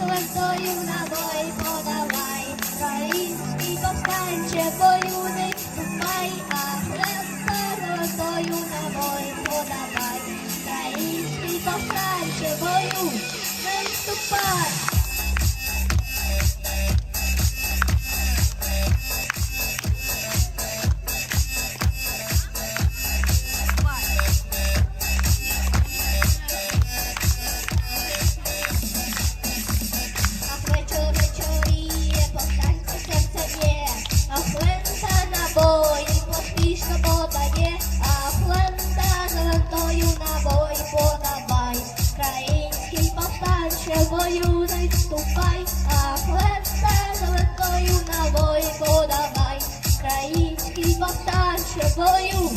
гвинтою набої подавай, Український повстанче бою не а хреста гвинтою подавай, Український повстанче бою не вступай. великою не ступай, а хлебце на бой подавай, країнський повтар ще бою.